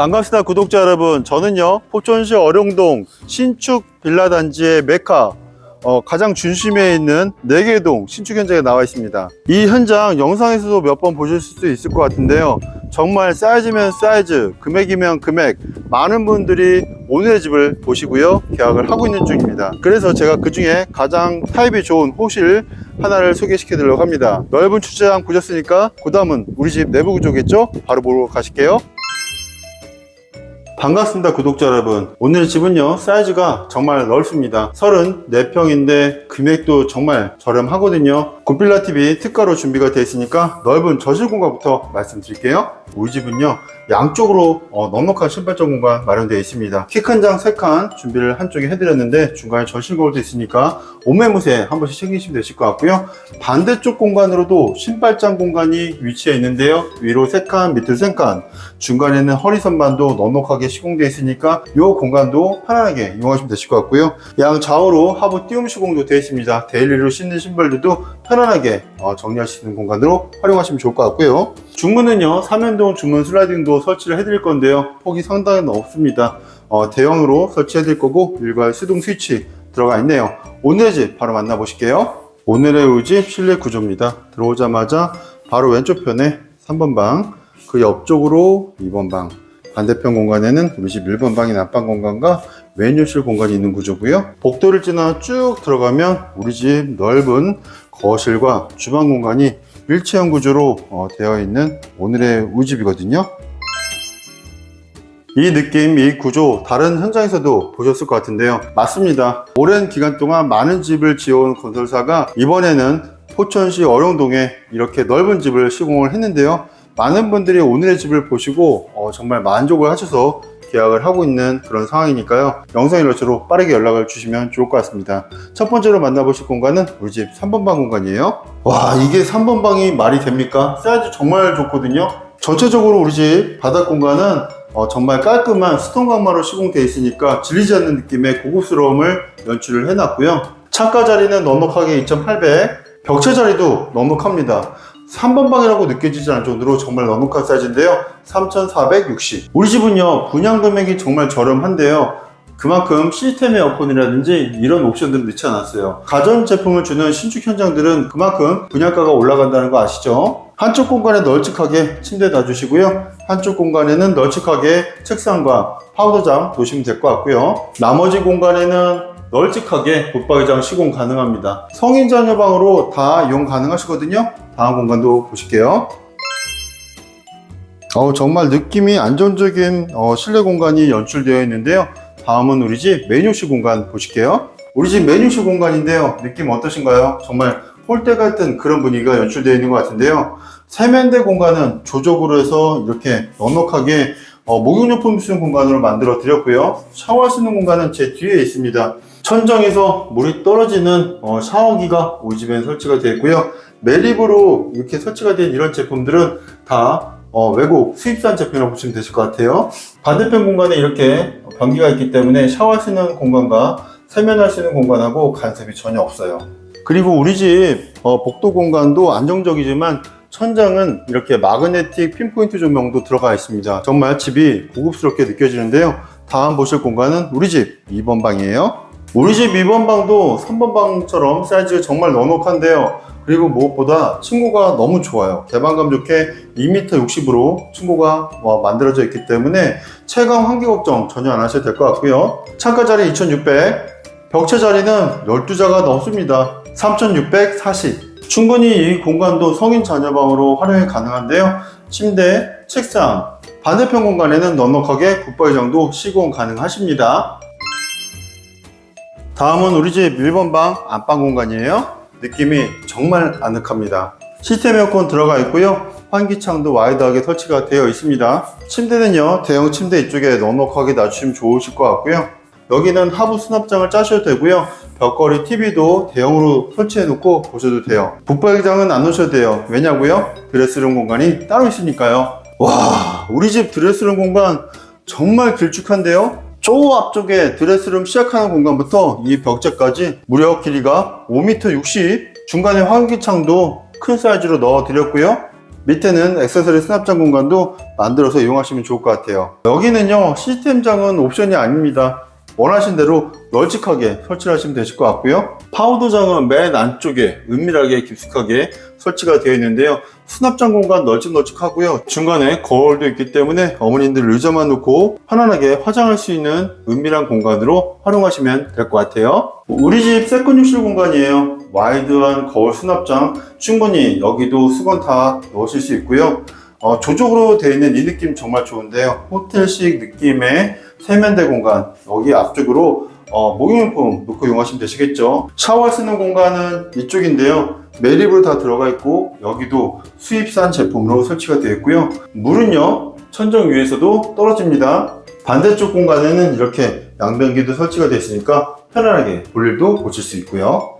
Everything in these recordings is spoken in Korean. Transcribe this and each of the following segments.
반갑습니다 구독자 여러분. 저는요 포천시 어룡동 신축 빌라 단지의 메카 어, 가장 중심에 있는 네개동 신축 현장에 나와 있습니다. 이 현장 영상에서도 몇 번 보실 수 있을 것 같은데요. 정말 사이즈면 사이즈 금액이면 금액 많은 분들이 오늘의 집을 보시고요 계약을 하고 있는 중입니다. 그래서 제가 그 중에 가장 타입이 좋은 호실 하나를 소개시켜 드리려고 합니다. 넓은 주차장 보셨으니까 그 다음은 우리 집 내부 구조겠죠? 바로 보러 가실게요 반갑습니다 구독자 여러분. 오늘 집은요 사이즈가 정말 넓습니다. 34평인데 금액도 정말 저렴하거든요 굿빌라TV 특가로 준비가 되어 있으니까 넓은 저실 공간부터 말씀드릴게요. 우리 집은요 양쪽으로 어, 넉넉한 신발장 공간 마련되어 있습니다. 키 큰 장 3칸 준비를 한쪽에 해드렸는데 중간에 저실 거울도 있으니까 옷매무새 한 번씩 챙기시면 되실 것 같고요. 반대쪽 공간으로도 신발장 공간이 위치해 있는데요. 위로 3칸 밑으로 3칸. 중간에는 허리 선반도 넉넉하게 시공되어 있으니까 이 공간도 편안하게 이용하시면 되실 것 같고요. 양 좌우로 하부 띄움 시공도 되어 있습니다. 데일리로 신는 신발들도 편안하게 어, 정리할 수 있는 공간으로 활용하시면 좋을 것 같고요. 중문은요 3연동 주문 슬라이딩도 설치를 해드릴 건데요. 폭이 상당히 넓습니다. 어, 대형으로 설치해 드릴 거고 일괄 수동 스위치 들어가 있네요. 오늘의 집 바로 만나보실게요. 오늘의 우리 집 실내 구조입니다. 들어오자마자 바로 왼쪽 편에 3번 방, 그 옆쪽으로 2번 방, 반대편 공간에는 우리 집 1번 방인 안방 공간과 메뉴실 공간이 있는 구조고요. 복도를 지나 쭉 들어가면 우리 집 넓은 거실과 주방 공간이 일체형 구조로 어, 되어 있는 오늘의 우리 집이거든요. 이 느낌, 이 구조 다른 현장에서도 보셨을 것 같은데요. 맞습니다. 오랜 기간 동안 많은 집을 지어온 건설사가 이번에는 포천시 어룡동에 이렇게 넓은 집을 시공을 했는데요. 많은 분들이 오늘의 집을 보시고 어, 정말 만족을 하셔서 계약을 하고 있는 그런 상황이니까요. 영상 일러처로 빠르게 연락을 주시면 좋을 것 같습니다. 첫 번째로 만나보실 공간은 우리 집 3번 방 공간이에요. 와, 이게 3번 방이 말이 됩니까? 사이즈 정말 좋거든요. 전체적으로 우리 집 바닥 공간은 어, 정말 깔끔한 스톤 강마로 시공되어 있으니까 질리지 않는 느낌의 고급스러움을 연출을 해놨고요. 창가 자리는 넉넉하게 2800, 벽체 자리도 넉넉합니다. 3번 방이라고 느껴지지 않을 정도로 정말 넉넉한 사이즈인데요. 3,460. 우리 집은요, 분양 금액이 정말 저렴한데요. 그만큼 시스템 에어컨이라든지 이런 옵션들을 넣지 않았어요. 가전 제품을 주는 신축 현장들은 그만큼 분양가가 올라간다는 거 아시죠? 한쪽 공간에 널찍하게 침대 놔주시고요. 한쪽 공간에는 널찍하게 책상과 파우더장 놓으시면 될 것 같고요. 나머지 공간에는 널찍하게 붙박이장 시공 가능합니다. 성인 자녀 방으로 다 이용 가능하시거든요. 다음 공간도 보실게요. 어, 정말 느낌이 안정적인 어, 실내 공간이 연출되어 있는데요. 다음은 우리 집 메뉴실 공간 보실게요. 우리 집 메뉴실 공간인데요. 느낌 어떠신가요? 정말 홀대 같은 그런 분위기가 연출되어 있는 것 같은데요. 세면대 공간은 조적으로 해서 이렇게 넉넉하게 어, 목욕용품 쓰는 공간으로 만들어 드렸고요. 샤워할 수 있는 공간은 제 뒤에 있습니다. 천정에서 물이 떨어지는 어, 샤워기가 우리 집에 설치가 되어 있고요. 매립으로 이렇게 설치가 된 이런 제품들은 다 어, 외국 수입산 제품이라고 보시면 되실 것 같아요. 반대편 공간에 이렇게 변기가 있기 때문에 샤워할 수 있는 공간과 세면할 수 있는 공간하고 간섭이 전혀 없어요. 그리고 우리 집 어, 복도 공간도 안정적이지만 천장은 이렇게 마그네틱 핀포인트 조명도 들어가 있습니다. 정말 집이 고급스럽게 느껴지는데요. 다음 보실 공간은 우리 집 2번 방이에요. 우리 집 2번 방도 3번 방처럼 사이즈가 정말 넉넉한데요. 그리고 무엇보다 층고가 너무 좋아요. 개방감 좋게 2m 60으로 층고가 어, 만들어져 있기 때문에 체감 환기 걱정 전혀 안 하셔도 될 것 같고요. 창가 자리 2600, 벽체 자리는 12자가 넘습니다. 3640. 충분히 이 공간도 성인 자녀 방으로 활용이 가능한데요. 침대, 책상, 반대편 공간에는 넉넉하게 붙박이장도 시공 가능하십니다. 다음은 우리 집 1번 방 안방 공간이에요. 느낌이 정말 아늑합니다. 시스템 에어컨 들어가 있고요. 환기창도 와이드하게 설치가 되어 있습니다. 침대는요, 대형 침대 이쪽에 넉넉하게 놔주시면 좋으실 것 같고요. 여기는 하부 수납장을 짜셔도 되고요. 벽걸이 TV도 대형으로 설치해 놓고 보셔도 돼요. 붙박이장은 안 놓으셔도 돼요. 왜냐고요? 드레스룸 공간이 따로 있으니까요. 와, 우리 집 드레스룸 공간 정말 길쭉한데요? 저 앞쪽에 드레스룸 시작하는 공간부터 이 벽체까지 무려 길이가 5m 60 중간에 환기창도 큰 사이즈로 넣어 드렸고요 밑에는 액세서리 수납장 공간도 만들어서 이용하시면 좋을 것 같아요. 여기는요, 시스템장은 옵션이 아닙니다. 원하신 대로 널찍하게 설치를 하시면 되실 것 같고요. 파우더장은 맨 안쪽에 은밀하게 깊숙하게 설치가 되어 있는데요. 수납장 공간 널찍널찍하고요. 중간에 거울도 있기 때문에 어머님들 의자만 놓고 편안하게 화장할 수 있는 은밀한 공간으로 활용하시면 될 것 같아요. 우리 집 세컨 욕실 공간이에요. 와이드한 거울 수납장 충분히 여기도 수건 다 넣으실 수 있고요. 어, 조적으로 되어 있는 이 느낌 정말 좋은데요. 호텔식 느낌의 세면대 공간 여기 앞쪽으로 어, 목욕용품 놓고 이용하시면 되시겠죠. 샤워 쓰는 공간은 이쪽인데요. 매립으로 다 들어가 있고 여기도 수입산 제품으로 설치가 되어 있고요. 물은요 천정 위에서도 떨어집니다. 반대쪽 공간에는 이렇게 양변기도 설치가 되어 있으니까 편안하게 볼일도 보실 수 있고요.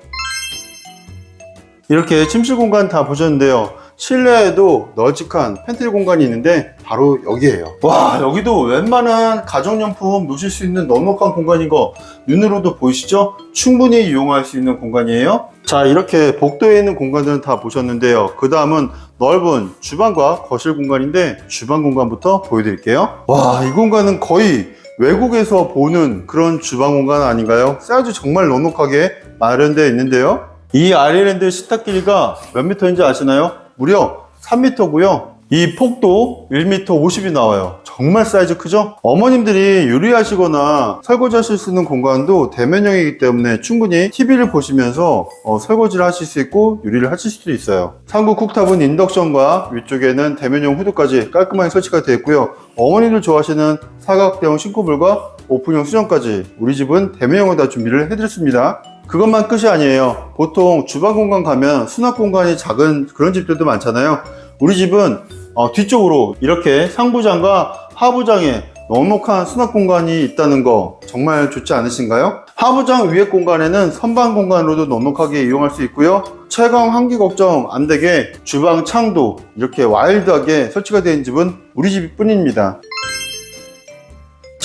이렇게 침실 공간 다 보셨는데요. 실내에도 널찍한 팬트리 공간이 있는데 바로 여기에요. 와 여기도 웬만한 가정용품 놓으실 수 있는 넉넉한 공간인 거 눈으로도 보이시죠? 충분히 이용할 수 있는 공간이에요. 자 이렇게 복도에 있는 공간들은 다 보셨는데요. 그 다음은 넓은 주방과 거실 공간인데 주방 공간부터 보여드릴게요. 와 이 공간은 거의 외국에서 보는 그런 주방 공간 아닌가요? 사이즈 정말 넉넉하게 마련되어 있는데요. 이 아일랜드 식탁 길이가 몇 미터인지 아시나요? 무려 3미터고요. 이 폭도 1m 50이 나와요. 정말 사이즈 크죠? 어머님들이 요리하시거나 설거지 하실 수 있는 공간도 대면형이기 때문에 충분히 TV를 보시면서 어, 설거지를 하실 수 있고 요리를 하실 수도 있어요. 상부 쿡탑은 인덕션과 위쪽에는 대면형 후드까지 깔끔하게 설치가 되어 있고요. 어머님들 좋아하시는 사각대형 싱크볼과 오픈형 수전까지 우리 집은 대면형으로 다 준비를 해드렸습니다. 그것만 끝이 아니에요. 보통 주방 공간 가면 수납 공간이 작은 그런 집들도 많잖아요. 우리 집은 어, 뒤쪽으로 이렇게 상부장과 하부장에 넉넉한 수납 공간이 있다는 거 정말 좋지 않으신가요? 하부장 위에 공간에는 선반 공간으로도 넉넉하게 이용할 수 있고요. 채광 환기 걱정 안 되게 주방 창도 이렇게 와일드하게 설치가 된 집은 우리 집뿐입니다.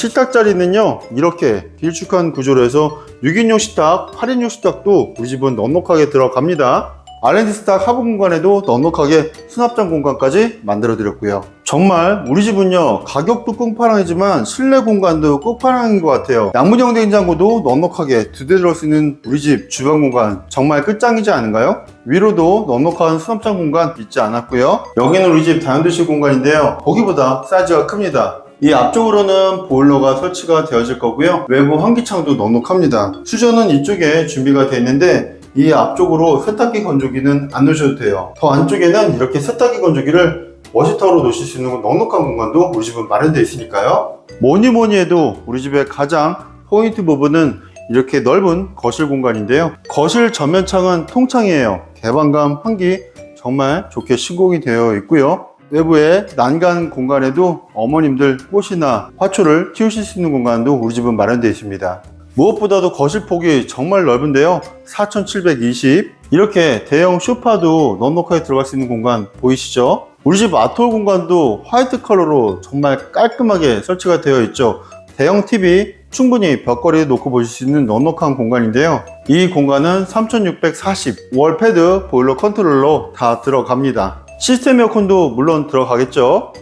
식탁 자리는요 이렇게 길쭉한 구조로 해서 6인용 식탁, 8인용 식탁도 우리 집은 넉넉하게 들어갑니다. R&D 스탁 하부 공간에도 넉넉하게 수납장 공간까지 만들어 드렸고요. 정말 우리 집은요 가격도 끝판왕이지만 실내 공간도 끝판왕인 것 같아요. 양문형 냉장고도 넉넉하게 두대 들을 수 있는 우리 집 주방 공간 정말 끝장이지 않은가요? 위로도 넉넉한 수납장 공간 잊지 않았고요. 여기는 우리 집 다용도실 공간인데요. 보기보다 사이즈가 큽니다 이 앞쪽으로는 보일러가 설치가 되어질 거고요. 외부 환기창도 넉넉합니다. 수전은 이쪽에 준비가 되어 있는데 이 앞쪽으로 세탁기 건조기는 안 놓으셔도 돼요. 더 안쪽에는 이렇게 세탁기 건조기를 워시타워로 놓으실 수 있는 넉넉한 공간도 우리 집은 마련되어 있으니까요. 뭐니 뭐니 해도 우리 집의 가장 포인트 부분은 이렇게 넓은 거실 공간인데요. 거실 전면창은 통창이에요. 개방감, 환기 정말 좋게 시공이 되어 있고요. 외부의 난간 공간에도 어머님들 꽃이나 화초를 키우실 수 있는 공간도 우리 집은 마련되어 있습니다. 무엇보다도 거실 폭이 정말 넓은데요. 4720 이렇게 대형 소파도 넉넉하게 들어갈 수 있는 공간 보이시죠? 우리 집 아톨 공간도 화이트 컬러로 정말 깔끔하게 설치가 되어 있죠. 대형 TV 충분히 벽걸이에 놓고 보실 수 있는 넉넉한 공간인데요. 이 공간은 3640 월패드 보일러 컨트롤러 다 들어갑니다. 시스템 에어컨도 물론 들어가겠죠.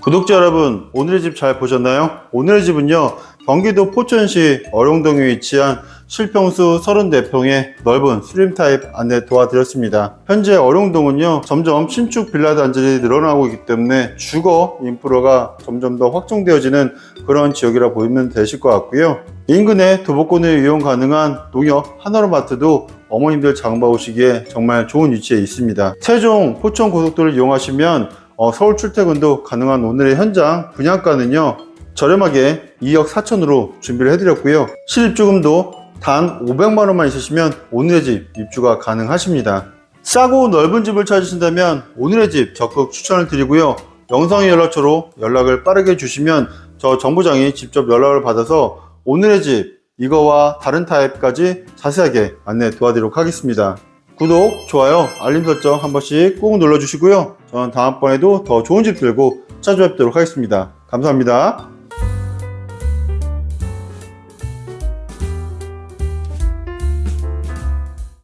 구독자 여러분, 오늘의 집 잘 보셨나요? 오늘의 집은요, 경기도 포천시 어룡동에 위치한 실평수 34평의 넓은 스림 타입 안내 도와드렸습니다. 현재 어룡동은요, 점점 신축 빌라 단지들이 늘어나고 있기 때문에 주거 인프라가 점점 더 확정되어지는 그런 지역이라 보이면 되실 것 같고요. 인근에 도보권을 이용 가능한 농협 하나로마트도 어머님들 장봐 오시기에 정말 좋은 위치에 있습니다. 세종 포천 고속도로를 이용하시면 어, 서울 출퇴근도 가능한 오늘의 현장 분양가는요 저렴하게 2억 4천으로 준비를 해드렸고요. 실입주금도 단 500만 원만 있으시면 오늘의 집 입주가 가능하십니다. 싸고 넓은 집을 찾으신다면 오늘의 집 적극 추천을 드리고요. 영상 연락처로 연락을 빠르게 주시면 저 정부장이 직접 연락을 받아서 오늘의 집 이거와 다른 타입까지 자세하게 안내 도와드리도록 하겠습니다 구독, 좋아요, 알림 설정 한 번씩 꼭 눌러주시고요. 저는 다음번에도 더 좋은 집 들고 찾아뵙도록 하겠습니다. 감사합니다.